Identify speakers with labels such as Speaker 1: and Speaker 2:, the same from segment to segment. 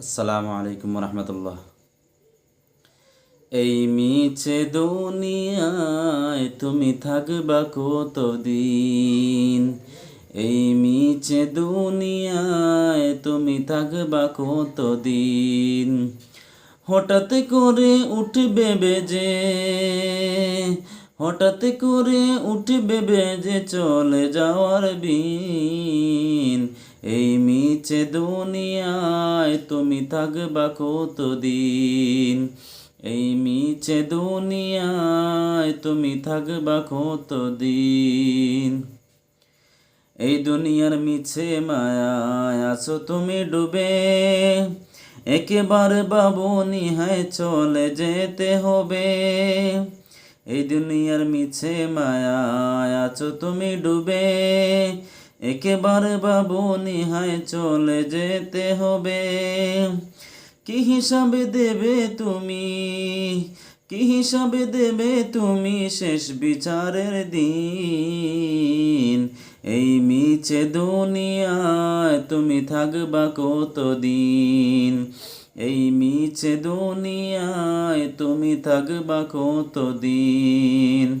Speaker 1: আসসালামু আলাইকুম রহমতুল্লাহ। এই মিছে দুনিয়ায় তুমি থাকবা কতদিন? এই মিছে দুনিয়ায় তুমি থাকবা কতদিন? হঠাৎ করে উঠবে বেজে, হঠাৎ করে উঠবে বেজে চলে যাওয়ার বিন। এই মিছে তুমি থাকবা কতদিন? এই মিছে দুনিয়ায় তুমি থাকবা কতদিন? এই দুনিয়ার মিছে মায়ায় আছো তুমি ডুবে। একেবারে বাবু নিহায় চলে যেতে হবে। এই দুনিয়ার মিছে মায়ায় আছো তুমি ডুবে। একেবারে বাবু নিহায় চলে যেতে হবে। কি হিসাবে দেবে তুমি? কি হিসাবে দেবে তুমি শেষ বিচারের দিন? এই মিছে দুনিয়ায় তুমি থাকবা কতদিন? এই মিছে দুনিয়ায় তুমি থাকবা কতদিন?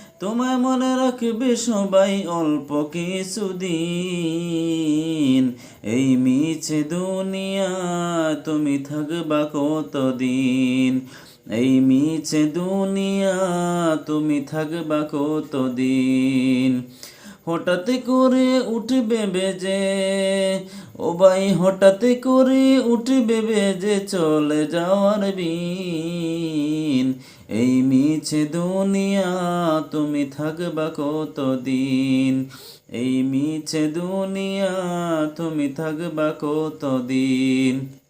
Speaker 1: তোমায় মনে রাখবে সবাই অল্প কিছুদিন। এই মিছে দুনিয়া, তুমি থাকবা কতদিন? এই মিছে দুনিয়া, তুমি থাকবা কতদিন? হঠাৎ করে উঠবে বেজে, ও ভাই, হঠাৎ করে উঠবে বেজে, চলে যাওয়ার বিন এই মিছে দুনিয়া তুমি থাকবা কতদিন? এই মিছে দুনিয়া তুমি থাকবা কতদিন?